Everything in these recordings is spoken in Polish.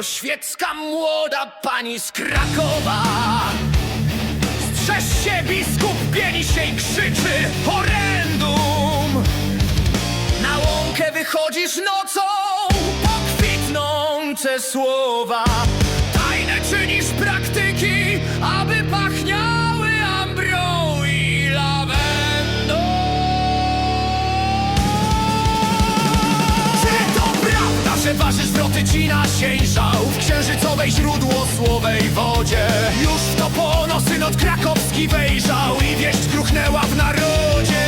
staroświecka młoda pani z Krakowa. Strzeż się biskup pieni się i krzyczy horrendum. Na łąkę wychodzisz nocą, pokwitnące słowa. Tajne czynisz praktyki, aby pachniały ambrą i lawendą. Czy to prawda, że ważysz nasiężał W księżycowej źródłosłowej wodzie. Już w to pono synod krakowski wejrzał I wieść gruchnęła w narodzie.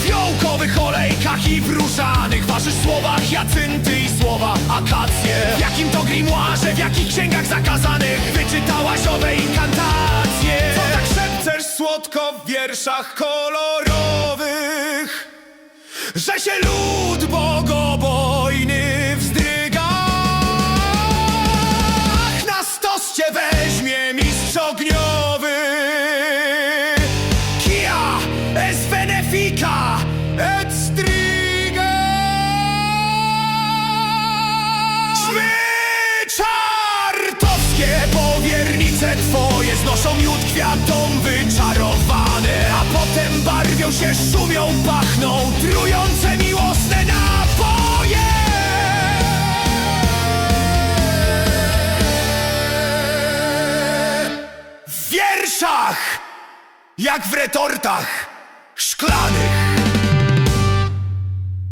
W fiołkowych olejkach i w różanych Ważysz słowa hiacynty i słowa akacje. W jakim to grimoarze, w jakich księgach zakazanych Wyczytałaś owe inkantacje? Co tak szepczesz słodko w wierszach kolorowych że się lud mistrz ogniowy. Kia es benefica et striga. Ćmy czartowskie powiernice twoje znoszą miód kwiatom wyczarowane, a potem barwią się, szumią, pachną, trujące W wierszach, jak w retortach szklanych.